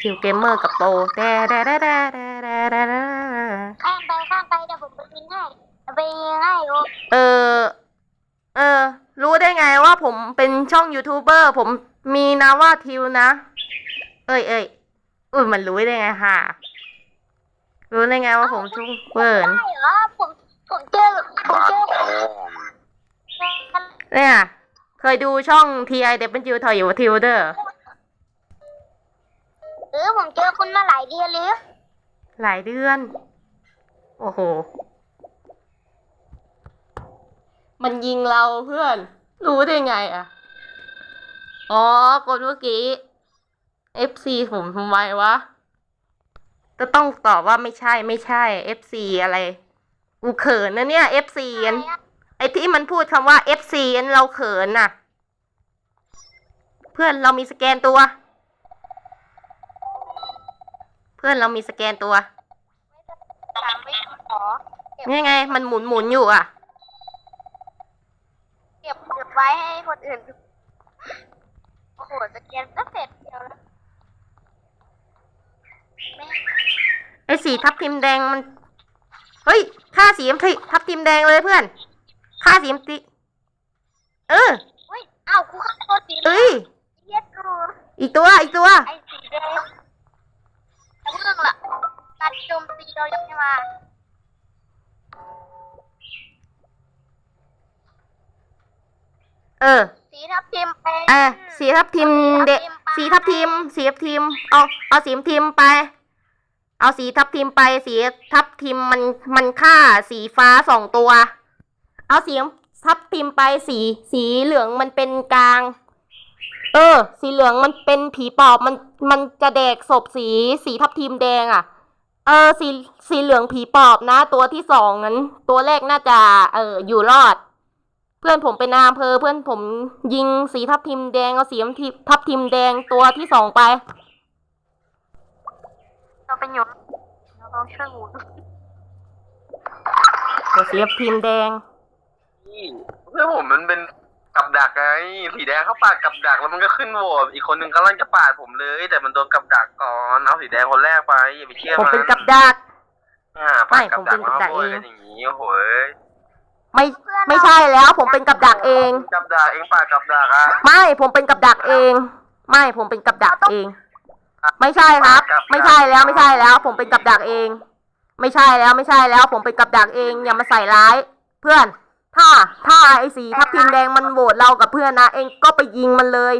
ทิวเกมเมอร์กับโปรแต่แต่แต่แต่แต่แต่แต่ข้ามไปข้ามไปเดี๋ยวผมไปยิงให้เดี๋ยวไปยิงให้โอ้เออเออ รู้ได้ไงว่าผมเป็นช่องยูทูบเบอร์ผมมีนามว่าทิวนะ เอ้ยเอ้ยอุ้ยมันรู้ได้ไงฮะรู้ได้ไงว่าผมชูเบอร์ได้เหรอผมผมเจอผมเจอเนี่ยเคยดูช่อง T I W ถอยอยู่ทิวเดอร์ เออผมเจอคุณมาหลายเดือนเลยหลายเดือน โอ้โห มันยิงเราเพื่อน รู้ได้ไงอะ อ๋อกดเมื่อกี้ FC ผมทำไมวะ ก็ต้องตอบว่าไม่ใช่ไม่ใช่ FC อะไร กูเขินนะเนี่ย FC อันไอที่มันพูดคำว่า FC อันเราเขินน่ะ เพื่อนเรามีสแกนตัว เพื่อนเรามีสแกนตัวถามไม่ขอนี่ไง มันหมุนหมุนอยู่อะ เก็บเก็บไว้ให้คนอื่นดูโอ้โหสแกนก็เสร็จเดียวแล้วไม่ไอ้สีทับทิมแดงมัน เฮ้ยค่าสีทับทิมแดงเลยเพื่อนค่าสีติ เออ เฮ้ยอ้าวกูเข้าตัวสีเหลืเอ้ย เย็ดรูอีกตัว อีกตัว ไอ้สีแดง การโจมตีเรายังไม่มาเออ สีทับทิมเป็นอะสีทับทิมเดะสีทับทิม สีทับทิม เอาเอาสีทับทิมไป เอาสีทับทิมไป สีทับทิมมันมันฆ่าสีฟ้าสองตัว เอาสีทับทิมไปสีสีเหลืองมันเป็นกลาง เออ สีเหลืองมันเป็นผีปอบมันมันจะแดกศพสีสีทับทิมแดงอะ เออสีสีเหลืองผีปอบนะ ตัวที่สองนั้น ตัวแรกน่าจะ เอออยู่รอด เพื่อนผมเป็นนายอำเภอเพื่อนผมยิงสีทับทิมแดงเอาสีทับทิมแดงตัวที่สองไป เราเป็นหยกเราต้องช่วยหมูด้วยตัวสีทับทิมแดง นี่เพื่อนผมมันเป็นกับ ดักไงสีแดงเขาปาดกับดักแล้วมันก็ขึ้นโหวตอีกคนหนึ่งกำลังจะปาดผมเลย แต่มันโดนกับดักก่อนเอาสีแดงคนแรกไปอย่าไปเชื่อผมมันเป็นกับดัก อ่าปาดกับดักไม่ผมเป็นกับดักมาโวยเองกันอย่างนี้โอ้โหยไม่ไม่ใช่แล้วผมเป็นกับดักเอง กับดักเองปาดกับดักอะไม่ผมเป็นกับดักเอง ไม่ผมเป็นกับดักเอง ไม่ใช่ครับ ไม่ใช่แล้วไม่ใช่แล้ว ผมเป็นกับดักเอง ไม่ใช่แล้วไม่ใช่แล้ว ผมเป็นกับดักเองอย่ามาใส่ร้าย เพื่อน ถ้า ถ้าไอ้สีทับทิมแดงมันโหวตเรากับเพื่อนนะ เองก็ไปยิงมันเลย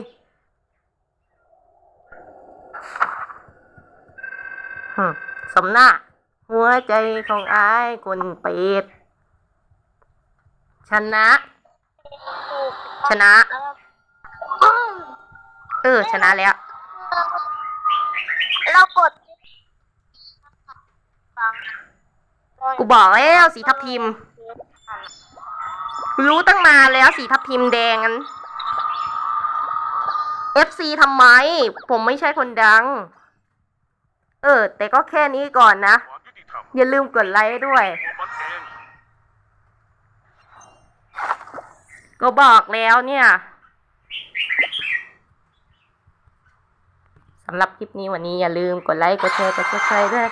หึสมหน้า หัวใจของอายคนเป็ดชนะ ชนะ เออ ชนะแล้ว เรากดฟังกูบอกแล้วสีทับทิม รู้ตั้งนานแล้วสีทับทิมแดงนั้น FC ทำไม ผมไม่ใช่คนดัง เออ แต่ก็แค่นี้ก่อนนะ อย่าลืมกดไลค์ด้วย ก็บอกแล้วเนี่ยสำหรับคลิปนี้วันนี้อย่าลืมกดไลค์ กดแชร์ กด subscribe ด้วย